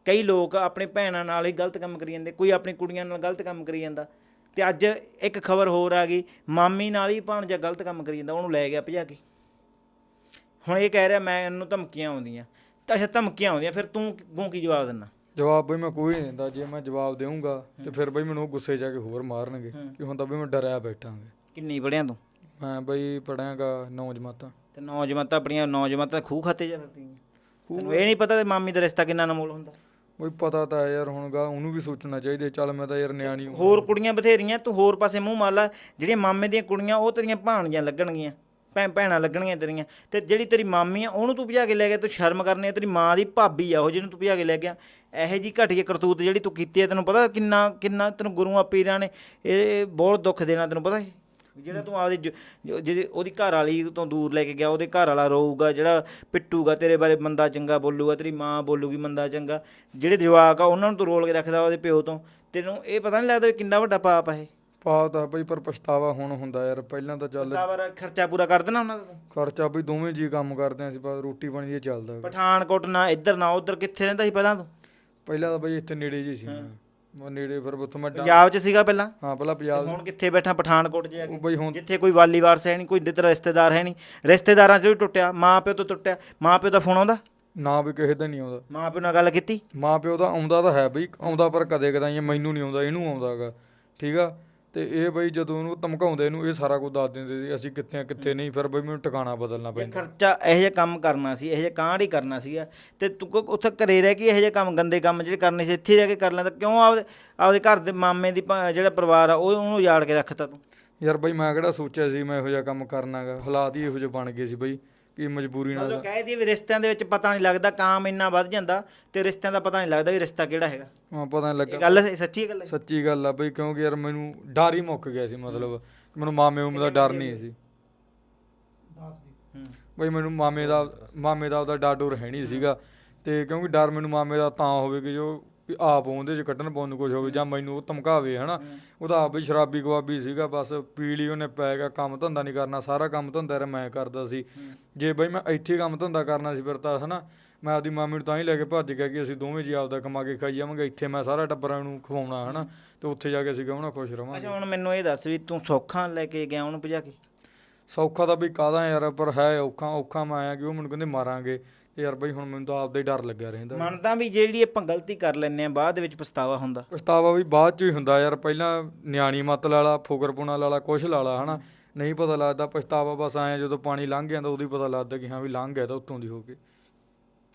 ਕਈ ਲੋਕ ਆਪਣੇ ਭੈਣਾਂ ਨਾਲ ਹੀ ਗਲਤ ਕੰਮ ਕਰੀ ਜਾਂਦੇ ਕੋਈ ਆਪਣੀ ਕੁੜੀਆਂ ਨਾਲ ਗਲਤ ਕੰਮ ਕਰੀ ਜਾਂਦਾ। ਤੇ ਅੱਜ ਇੱਕ ਖਬਰ ਹੋਰ ਆ ਗਈ ਮਾਮੀ ਨਾਲ ਹੀ ਭਾਣਜਾ ਗਲਤ ਕੰਮ ਕਰੀ ਜਾਂਦਾ ਉਹਨੂੰ ਲੈ ਗਿਆ ਭਜਾ ਕੇ। ਹੁਣ ਇਹ ਕਹਿ ਰਿਹਾ ਮੈਂ ਇਹਨੂੰ ਧਮਕੀਆਂ ਆਉਂਦੀਆਂ। ਤਾਂ ਅੱਛਾ ਧਮਕੀਆਂ ਆਉਂਦੀਆਂ ਫਿਰ ਤੂੰ ਕਿਉਂ ਕੀ ਜਵਾਬ ਦਿੰਦਾ ਜਵਾਬ ਬਈ ਮੈਂ ਕੋਈ ਨਹੀਂ ਦਿੰਦਾ ਜੇ ਮੈਂ ਜਵਾਬ ਦੇਵਾਂਗਾ ਤੇ ਫਿਰ ਬਈ ਮੈਨੂੰ ਗੁੱਸੇ ਜਾ ਕੇ ਹੋਰ ਮਾਰਨਗੇ ਕਿ ਹੁਣ ਤਾਂ ਬਈ ਮੈਂ ਡਰਿਆ ਬੈਠਾਂਗੇ। ਕਿੰਨੀ ਪੜਿਆ ਤੂੰ? ਮੈਂ ਬਈ ਪੜਾਂਗਾ ਨੌ ਜਮਾਤਾਂ ਤੇ ਨੌਜਵਾਨਾਂ ਆਪਣੀਆਂ ਨੌਜਵਾਨਾਂ ਖੂਹ ਖਾਤੇ ਜਾ ਫਿਰਦੀਆਂ। ਤੈਨੂੰ ਇਹ ਨਹੀਂ ਪਤਾ ਤੇ ਮਾਮੀ ਦਾ ਰਿਸ਼ਤਾ ਕਿੰਨਾ ਅਨਮੋਲ ਹੁੰਦਾ। ਬਈ ਪਤਾ ਤਾਂ ਹੈ ਯਾਰ ਹੁਣ ਗਾ ਉਹਨੂੰ ਵੀ ਸੋਚਣਾ ਚਾਹੀਦਾ ਚੱਲ ਮੈਂ ਤਾਂ ਯਾਰ ਨਿਆਣੀ ਹਾਂ। ਹੋਰ ਕੁੜੀਆਂ ਬਥੇਰੀਆਂ ਤੂੰ ਹੋਰ ਪਾਸੇ ਮੂੰਹ ਮਾਰ ਲੈ ਜਿਹੜੀਆਂ ਮਾਮੇ ਦੀਆਂ ਕੁੜੀਆਂ ਉਹ ਤੇਰੀਆਂ ਭਾਣੀਆਂ ਲੱਗਣਗੀਆਂ ਭੈਣ ਭੈਣਾਂ ਲੱਗਣਗੀਆਂ ਤੇਰੀਆਂ। ਤੇ ਜਿਹੜੀ ਤੇਰੀ ਮਾਮੀ ਆ ਉਹਨੂੰ ਤੂੰ ਭਜਾ ਕੇ ਲੈ ਗਿਆ ਤੂੰ ਸ਼ਰਮ ਕਰਨੀ ਆ ਤੇਰੀ ਮਾਂ ਦੀ ਭਾਬੀ ਆ ਉਹ ਜਿਹਨੂੰ ਤੂੰ ਭਜਾ ਕੇ ਲੈ ਗਿਆ। ਇਹੋ ਜੀ ਘਟੀਆ ਕਰਤੂਤ ਜਿਹੜੀ ਤੂੰ ਕੀਤੀ ਹੈ ਤੈਨੂੰ ਪਤਾ ਕਿੰਨਾ ਕਿੰਨਾ ਤੈਨੂੰ ਗੁਰੂਆਂ ਪੀਰਾਂ ਨੇ ਇਹ ਬਹੁਤ ਦੁੱਖ ਦੇਣਾ ਤੈਨੂੰ ਪਤਾ ਹੈ ਜਿਹੜਾ ਤੂੰ ਆਪਦੇ ਜ- ਜੋ- ਜਿਹਦੀ ਉਹਦੀ ਘਰ ਵਾਲੀ ਤੋਂ ਦੂਰ ਲੈ ਕੇ ਗਿਆ ਉਹਦੇ ਘਰ ਵਾਲਾ ਰੋਊਗਾ ਜਿਹੜਾ ਪਿੱਟੂਗਾ ਤੇਰੇ ਬਾਰੇ ਮੰਦਾ ਚੰਗਾ ਬੋਲੂਗਾ ਤੇਰੀ ਮਾਂ ਬੋਲੂਗੀ ਮੰਦਾ ਚੰਗਾ ਜਿਹੜੇ ਜਵਾਕ ਆ ਉਹਨਾਂ ਨੂੰ ਤੂੰ ਰੋਲ ਕੇ ਰੱਖਦਾ ਉਹਦੇ ਪਿਓ ਤੋਂ। ਤੈਨੂੰ ਇਹ ਪਤਾ ਨਹੀਂ ਲੱਗਦਾ ਵੀ ਕਿੰਨਾ ਵੱਡਾ ਪਾਪ ਆ ਇਹ? ਪਾ ਤਾਂ ਬਈ ਪਰ ਪਛਤਾਵਾ ਹੁਣ ਹੁੰਦਾ ਯਾਰ ਪਹਿਲਾਂ ਤਾਂ ਚੱਲ ਸਤਾਵਰ ਖਰਚਾ ਪੂਰਾ ਕਰ ਦੇਣਾ ਉਹਨਾਂ ਦਾ ਤੂੰ? ਖਰਚਾ ਬਈ ਦੋਵੇਂ ਜੀ ਕੰਮ ਕਰਦੇ ਆਂ ਅਸੀਂ ਬਸ ਰੋਟੀ ਪਾਣੀ ਇਹ ਚੱਲਦਾ। ਪਠਾਨਕੋਟ ਨਾ ਇੱਧਰ ਨਾ ਉੱਧਰ ਕਿੱਥੇ ਰਹਿੰਦਾ ਸੀ ਪਹਿਲਾਂ ਤੂੰ? ਪਹਿਲਾਂ ਤਾਂ ਬਈ ਇੱਥੇ ਨੇੜੇ ਜੀ ਸੀ ਮੈਂ। ਮੈਂ ਨੇੜੇ ਫਿਰ ਉੱਥੋਂ ਮੈਂ ਡਾ- ਪੰਜਾਬ 'ਚ ਸੀਗਾ ਪਹਿਲਾਂ? ਹਾਂ ਪਹਿਲਾਂ ਪੰਜਾਬ ਹੁਣ ਕਿੱਥੇ ਬੈਠਾ ਪਠਾਨਕੋਟ ਜਾ ਉਹ ਬਈ ਹੁਣ ਜਿੱਥੇ ਕੋਈ ਵਾਲੀ ਵਾਰਸ ਹੈ ਨਹੀਂ ਕੋਈ ਤੇਰਾ ਰਿਸ਼ਤੇਦਾਰ ਹੈ ਨਹੀਂ। ਰਿਸ਼ਤੇਦਾਰਾਂ 'ਚ ਵੀ ਟੁੱਟਿਆ ਮਾਂ ਪਿਓ ਤੋਂ ਟੁੱਟਿਆ। ਮਾਂ ਪਿਓ ਦਾ ਫੋਨ ਆਉਂਦਾ? ਨਾ ਵੀ ਕਿਸੇ ਦਾ ਨਹੀਂ ਆਉਂਦਾ। ਮਾਂ ਪਿਓ ਨਾਲ ਗੱਲ ਕੀਤੀ? ਮਾਂ ਪਿਓ ਦਾ ਆਉਂਦਾ ਤਾਂ ਹੈ ਬਈ ਆਉਂਦਾ ਪਰ ਕਦੇ ਕਦਾਈ ਮੈਨੂੰ ਨਹੀਂ ਆਉਂਦਾ ਇਹਨੂੰ ਆਉਂਦਾਗਾ ਠੀਕ ਆ? ਤੇ ਇਹ ਬਈ ਜਦੋਂ ਉਹਨੂੰ ਧਮਕਾਉਂਦੇ ਇਹਨੂੰ ਇਹ ਸਾਰਾ ਕੁਝ ਦੱਸ ਦਿੰਦੇ ਸੀ ਅਸੀਂ ਕਿੱਥੇ ਆ ਕਿੱਥੇ ਨਹੀਂ ਫਿਰ ਬਈ ਮੈਨੂੰ ਟਿਕਾਣਾ ਬਦਲਣਾ ਪੈਂਦਾ। ਖਰਚਾ ਇਹੋ ਜਿਹਾ ਕੰਮ ਕਰਨਾ ਸੀ ਇਹੋ ਜਿਹਾ ਕਾਂਡ ਹੀ ਕਰਨਾ ਸੀਗਾ। ਤੇ ਤੂੰ ਕੋ ਉੱਥੇ ਘਰੇ ਰਹਿ ਕੇ ਇਹੋ ਜਿਹੇ ਕੰਮ ਗੰਦੇ ਕੰਮ ਜਿਹੜੇ ਕਰਨੇ ਸੀ ਇੱਥੇ ਰਹਿ ਕੇ ਕਰ ਲੈਂਦਾ ਕਿਉਂ ਆਪਦੇ ਆਪਦੇ ਘਰ ਦੇ ਮਾਮੇ ਦੀ ਭਾ- ਜਿਹੜਾ ਪਰਿਵਾਰ ਆ ਉਹ ਉਹਨੂੰ ਉਜਾੜ ਕੇ ਰੱਖਤਾ ਤੂੰ? ਯਾਰ ਬਈ ਮੈਂ ਕਿਹੜਾ ਸੋਚਿਆ ਸੀ ਮੈਂ ਇਹੋ ਜਿਹਾ ਕੰਮ ਕਰਨਾਗਾ ਹਾਲਾਤ ਹੀ ਇਹੋ ਜਿਹੇ ਬਣ ਗਏ ਸੀ ਬਈ। ਕਿ ਮਜਬੂਰੀ ਨਾਲ ਮਤਲਬ ਕਹਿ ਦਈਏ ਵੀ ਰਿਸ਼ਤਿਆਂ ਦੇ ਵਿੱਚ ਪਤਾ ਨਹੀਂ ਲੱਗਦਾ ਕਾਮ ਇੰਨਾ ਵੱਧ ਜਾਂਦਾ ਤੇ ਰਿਸ਼ਤਿਆਂ ਦਾ ਪਤਾ ਨਹੀਂ ਲੱਗਦਾ ਵੀ ਰਿਸ਼ਤਾ ਕਿਹੜਾ ਹੈਗਾ। ਹਾਂ ਪਤਾ ਨਹੀਂ ਇਹ ਲੱਗਾ। ਗੱਲ ਸ- ਸੱਚੀ ਗੱਲ ਹੈ ਸੱਚੀ ਗੱਲ ਆ ਬਈ ਕਿਉਂਕਿ ਯਾਰ ਮੈਨੂੰ ਡਰ ਹੀ ਮੁੱਕ ਗਿਆ ਸੀ ਮਤਲਬ ਮੈਨੂੰ ਮਾਮੇ ਉਮ ਦਾ ਡਰ ਨਹੀਂ ਸੀ। ਬਈ ਮੈਨੂੰ ਮਾਮੇ ਦਾ ਮਾਮੇ ਦਾ ਉਹਦਾ ਡਰ ਡਰ ਹੈ ਨਹੀਂ ਸੀਗਾ ਤੇ ਕਿਉਂਕਿ ਡਰ ਮੈਨੂੰ ਮਾਮੇ ਦਾ ਤਾਂ ਹੋਵੇ ਕਿ ਜੋ ਵੀ ਆਪ ਉਹਦੇ ਚ ਕੱਢਣ ਪਾਉਣ ਨੂੰ ਕੁਝ ਹੋਵੇ ਜਾਂ ਮੈਨੂੰ ਉਹ ਧਮਕਾਵੇ ਹਨਾ। ਉਹਦਾ ਆਪ ਵੀ ਸ਼ਰਾਬੀ ਗਵਾਬੀ ਸੀਗਾ ਬਸ ਪੀ ਲਈ ਉਹਨੇ ਪੈ ਗਿਆ ਕੰਮ ਧੰਦਾ ਨਹੀਂ ਕਰਨਾ ਸਾਰਾ ਕੰਮ ਧੰਦਾ ਯਾਰ ਮੈਂ ਕਰਦਾ ਸੀ। ਜੇ ਬਈ ਮੈਂ ਇੱਥੇ ਹੀ ਕੰਮ ਧੰਦਾ ਕਰਨਾ ਸੀ ਫਿਰ ਤਾਂ ਹਨਾ ਮੈਂ ਆਪਦੀ ਮਾਮੀ ਨੂੰ ਤਾਂ ਹੀ ਲੈ ਕੇ ਭੱਜ ਗਿਆ ਕਿ ਅਸੀਂ ਦੋਵੇਂ ਜੀ ਆਪਦਾ ਕਮਾ ਕੇ ਖਾਈ ਜਾਵਾਂਗੇ ਇੱਥੇ ਮੈਂ ਸਾਰਾ ਟੱਬਰਾਂ ਨੂੰ ਖਵਾਉਣਾ ਹਨਾ ਤੇ ਉੱਥੇ ਜਾ ਕੇ ਅਸੀਂ ਕਹਣਾ ਖੁਸ਼ ਰਵਾਂਗੇ। ਅੱਛਾ ਹੁਣ ਮੈਨੂੰ ਇਹ ਦੱਸ ਵੀ ਤੂੰ ਸੌਖਾ ਲੈ ਕੇ ਗਿਆ ਉਹਨੂੰ ਭਜਾ ਕੇ? ਸੌਖਾ ਤਾਂ ਵੀ ਕਾਹਦਾ ਯਾਰ ਪਰ ਹੈ ਔਖਾ ਔਖਾ ਮੈਂ ਆਇਆ ਕਿ ਉਹ ਮੈਨੂੰ ਕਹਿੰਦੇ ਮਾਰਾਂਗੇ। ਯਾਰ ਬਈ ਹੁਣ ਮੈਨੂੰ ਤਾਂ ਆਪਦਾ ਹੀ ਡਰ ਲੱਗਿਆ ਰਹਿੰਦਾ। ਮੰਨਦਾ ਵੀ ਜਿਹੜੀ ਆਪਾਂ ਗਲਤੀ ਕਰ ਲੈਂਦੇ ਆ ਬਾਅਦ ਦੇ ਵਿੱਚ ਪਛਤਾਵਾ ਹੁੰਦਾ। ਪਛਤਾਵਾ ਵੀ ਬਾਅਦ ਚ ਹੀ ਹੁੰਦਾ ਯਾਰ ਪਹਿਲਾਂ ਨਿਆਣੀ ਮੱਤ ਲਾਲਾ ਫੁਕਰਪੁਣਾ ਲਾਲਾ ਕੁਛ ਲਾਲਾ ਹਨਾ? ਨਹੀਂ ਪਤਾ ਲੱਗਦਾ ਪਛਤਾਵਾ ਬਸ ਆਇਆ ਜਦੋਂ ਪਾਣੀ ਲੰਘ ਗਿਆ ਤਾਂ ਉਦੋਂ ਹੀ ਪਤਾ ਲੱਗਦਾ ਕਿ ਹਾਂ ਵੀ ਲੰਘ ਗਿਆ ਤਾਂ ਉੱਤੋਂ ਦੀ ਹੋ ਕੇ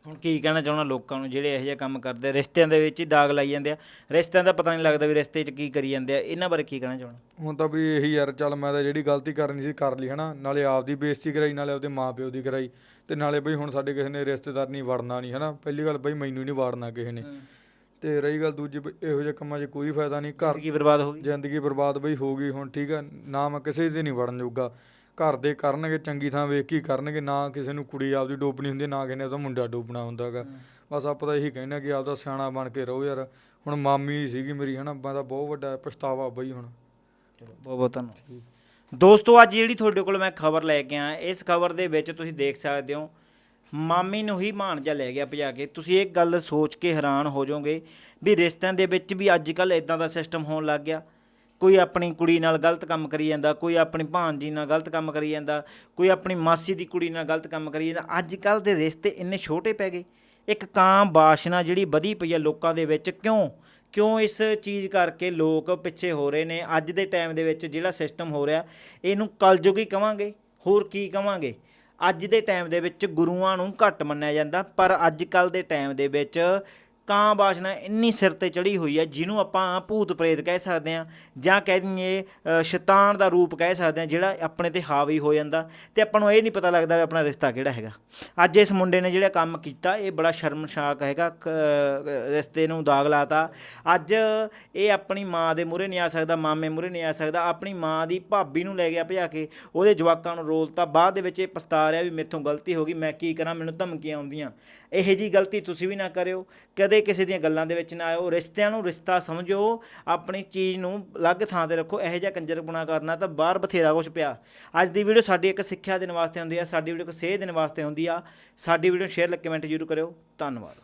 ਹੁਣ ਕੀ ਕਹਿਣਾ ਚਾਹੁੰਦਾ ਲੋਕਾਂ ਨੂੰ ਜਿਹੜੇ ਇਹੋ ਜਿਹਾ ਕੰਮ ਕਰਦੇ ਰਿਸ਼ਤਿਆਂ ਦੇ ਵਿੱਚ ਹੀ ਦਾਗ ਲਾਈ ਜਾਂਦੇ ਆ। ਰਿਸ਼ਤਿਆਂ ਦਾ ਪਤਾ ਨਹੀਂ ਲੱਗਦਾ ਵੀ ਰਿਸ਼ਤੇ 'ਚ ਕੀ ਕਰੀ ਜਾਂਦੇ ਆ। ਇਹਨਾਂ ਬਾਰੇ ਕੀ ਕਹਿਣਾ ਚਾਹੁੰਦਾ ਹੁਣ ਤਾਂ ਵੀ ਇਹੀ ਯਾਰ ਚੱਲ ਮੈਂ ਤਾਂ ਜਿਹੜੀ ਗਲਤੀ ਕਰਨੀ ਸੀ ਕਰ ਲਈ ਹਨਾ। ਨਾਲੇ ਆਪਦੀ ਬੇਇੱਜ਼ਤੀ ਕਰਾਈ ਨਾਲੇ ਆਪਦੇ ਮਾਪਿਓ ਦੀ ਕਰਾਈ। ਤੇ ਨਾਲੇ ਬਈ ਹੁਣ ਸਾਡੇ ਕਿਸੇ ਨੇ ਰਿਸ਼ਤੇਦਾਰ ਨਹੀਂ ਵੜਨਾ ਨਹੀਂ ਹਨਾ। ਪਹਿਲੀ ਗੱਲ ਬਈ ਮੈਨੂੰ ਨਹੀਂ ਵਾੜਨਾ ਕਿਸੇ ਨੇ। ਤੇ ਰਹੀ ਗੱਲ ਦੂਜੀ ਬਈ ਇਹੋ ਜਿਹੇ ਕੰਮਾਂ 'ਚ ਕੋਈ ਫਾਇਦਾ ਨਹੀਂ। ਘਰ ਕੀ ਬਰਬਾਦ ਹੋ ਗਈ। ਜ਼ਿੰਦਗੀ ਬਰਬਾਦ ਬਈ ਹੋ ਗਈ ਹੁਣ ਠੀਕ ਆ। ਨਾ ਮੈਂ ਕਿਸੇ ਦੇ ਨਹੀਂ ਵੜਨ ਜੋਗਾ। ਘਰ ਦੇ ਕਰਨਗੇ, ਚੰਗੀ ਥਾਂ ਵੇਖ ਕੇ ਕਰਨਗੇ, ਨਾ ਕਿਸੇ ਨੂੰ ਕੁੜੀ ਆਪਦੀ ਡੋਬਣੀ ਹੁੰਦੀ, ਨਾ ਕਿਸੇ ਨੇ ਉਹਦਾ ਮੁੰਡਾ ਡੋਬਣਾ ਹੁੰਦਾਗਾ। ਬਸ ਆਪਾਂ ਤਾਂ ਇਹੀ ਕਹਿੰਦੇ ਕਿ ਆਪਦਾ ਸਿਆਣਾ ਬਣ ਕੇ ਰਹੋ ਯਾਰ। ਹੁਣ ਮਾਮੀ ਸੀਗੀ ਮੇਰੀ, ਹਨਾ, ਮੈਂ ਤਾਂ ਬਹੁਤ ਵੱਡਾ ਪਛਤਾਵਾ ਬਈ ਹੁਣ। ਬਹੁਤ ਬਹੁਤ ਧੰਨਵਾਦ। ਦੋਸਤੋ, ਅੱਜ ਜਿਹੜੀ ਤੁਹਾਡੇ ਕੋਲ ਮੈਂ ਖਬਰ ਲੈ ਕੇ ਆਇਆ, ਇਸ ਖਬਰ ਦੇ ਵਿੱਚ ਤੁਸੀਂ ਦੇਖ ਸਕਦੇ ਹੋ, ਮਾਮੀ ਨੂੰ ਹੀ ਮਾਨਜਾ ਲੈ ਗਿਆ ਭਜਾ ਕੇ। ਤੁਸੀਂ ਇੱਕ ਗੱਲ ਸੋਚ ਕੇ ਹੈਰਾਨ ਹੋ ਜਾਓਗੇ ਵੀ ਰਿਸ਼ਤਿਆਂ ਦੇ ਵਿੱਚ ਵੀ ਅੱਜ ਕੱਲ ਇਦਾਂ ਦਾ ਸਿਸਟਮ ਹੋਣ ਲੱਗ ਗਿਆ। ਕੋਈ ਆਪਣੀ ਕੁੜੀ ਨਾਲ ਗਲਤ ਕੰਮ ਕਰੀ ਜਾਂਦਾ, ਕੋਈ ਆਪਣੀ ਭਾਣਜੀ ਨਾਲ ਗਲਤ ਕੰਮ ਕਰੀ ਜਾਂਦਾ, ਕੋਈ ਆਪਣੀ ਮਾਸੀ ਦੀ ਕੁੜੀ ਨਾਲ ਗਲਤ ਕੰਮ ਕਰੀ ਜਾਂਦਾ ਅੱਜ ਕੱਲ ਦੇ ਰਿਸ਼ਤੇ ਇੰਨੇ ਛੋਟੇ ਪੈ ਗਏ। ਇੱਕ ਕਾਮ ਬਾਸ਼ਨਾ ਜਿਹੜੀ ਵਧੀ ਪਈ ਆ ਲੋਕਾਂ ਦੇ ਵਿੱਚ, ਕਿਉਂ? ਕਿਉਂ ਇਸ ਚੀਜ਼ ਕਰਕੇ ਲੋਕ ਪਿੱਛੇ ਹੋ ਰਹੇ ਨੇ? ਅੱਜ ਦੇ ਟਾਈਮ ਦੇ ਵਿੱਚ ਜਿਹੜਾ ਸਿਸਟਮ ਹੋ ਰਿਹਾ, ਇਹਨੂੰ ਕਲਯੁਗੀ ਹੀ ਕਵਾਂਗੇ, ਹੋਰ ਕੀ ਕਵਾਂਗੇ? ਅੱਜ ਦੇ ਟਾਈਮ ਦੇ ਵਿੱਚ ਗੁਰੂਆਂ ਨੂੰ ਘੱਟ ਮੰਨਿਆ ਜਾਂਦਾ, ਪਰ ਅੱਜ ਕੱਲ ਦੇ ਟਾਈਮ ਦੇ ਵਿੱਚ ਕਾਂ ਬਾਸ਼ਨਾ ਇੰਨੀ ਸਿਰ ਤੇ ਚੜੀ ਹੋਈ ਹੈ ਜਿਹਨੂੰ ਆਪਾਂ ਭੂਤ ਪ੍ਰੇਤ ਕਹਿ ਸਕਦੇ ਹਾਂ, ਜਾਂ ਕਹਿ ਦਈਏ ਸ਼ੈਤਾਨ ਦਾ ਰੂਪ ਕਹਿ ਸਕਦੇ ਹਾਂ, ਜਿਹੜਾ ਆਪਣੇ ਤੇ ਹਾਵੀ ਹੋ ਜਾਂਦਾ। ਤੇ ਆਪਾਂ ਨੂੰ ਇਹ ਨਹੀਂ ਪਤਾ ਲੱਗਦਾ ਵੀ ਆਪਣਾ ਰਿਸ਼ਤਾ ਕਿਹੜਾ ਹੈਗਾ। ਅੱਜ ਇਸ ਮੁੰਡੇ ਨੇ ਜਿਹੜਾ ਕੰਮ ਕੀਤਾ, ਇਹ ਬੜਾ ਸ਼ਰਮਸ਼ਾਕ ਹੈਗਾ ਰਿਸ਼ਤੇ ਨੂੰ ਦਾਗ ਲਾਤਾ। ਅੱਜ ਇਹ ਆਪਣੀ ਮਾਂ ਦੇ ਮੂਹਰੇ ਨਹੀਂ ਆ ਸਕਦਾ, ਮਾਮੇ ਮੂਹਰੇ ਨਹੀਂ ਆ ਸਕਦਾ। ਆਪਣੀ ਮਾਂ ਦੀ ਭਾਬੀ ਨੂੰ ਲੈ ਗਿਆ ਭਜਾ ਕੇ, ਉਹਦੇ ਜਵਾਕਾਂ ਨੂੰ ਰੋਲਤਾ ਬਾਅਦ ਦੇ ਵਿੱਚ ਇਹ ਪਛਤਾ ਰਿਹਾ ਵੀ ਮੇਥੋਂ ਗਲਤੀ ਹੋ ਗਈ, ਮੈਂ ਕੀ ਕਰਾਂ, ਮੈਨੂੰ ਧਮਕੀਆਂ ਆਉਂਦੀਆਂ। ਇਹੋ ਜੀ ਗਲਤੀ ਤੁਸੀਂ ਵੀ ਨਾ ਕਰਿਓ। ਕਦੇ ਕਦੇ ਕਿਸੇ ਦੀਆਂ ਗੱਲਾਂ ਦੇ ਵਿੱਚ ਨਾ ਆਇਓ, ਰਿਸ਼ਤਿਆਂ ਨੂੰ ਰਿਸ਼ਤਾ ਸਮਝੋ, ਆਪਣੀ ਚੀਜ਼ ਨੂੰ ਅਲੱਗ ਥਾਂ ਤੇ ਰੱਖੋ, ਇਹੋ ਜਿਹਾ ਕੰਜਰਪੁਣਾ ਕਰਨਾ ਤਾਂ ਬਾਹਰ ਬਥੇਰਾ ਕੁਝ ਪਿਆ। ਅੱਜ ਦੀ ਵੀਡੀਓ ਸਾਡੀ ਇੱਕ ਸਿੱਖਿਆ ਦੇਣ ਵਾਸਤੇ ਹੁੰਦੀ ਆ, ਸਾਡੀ ਵੀਡੀਓ ਇੱਕ ਸੇਧ ਦੇਣ ਵਾਸਤੇ ਹੁੰਦੀ ਆ। ਸਾਡੀ ਵੀਡੀਓ ਸ਼ੇਅਰ ਲਾਈਕ ਕਮੈਂਟ ਜ਼ਰੂਰ ਕਰਿਓ। ਧੰਨਵਾਦ।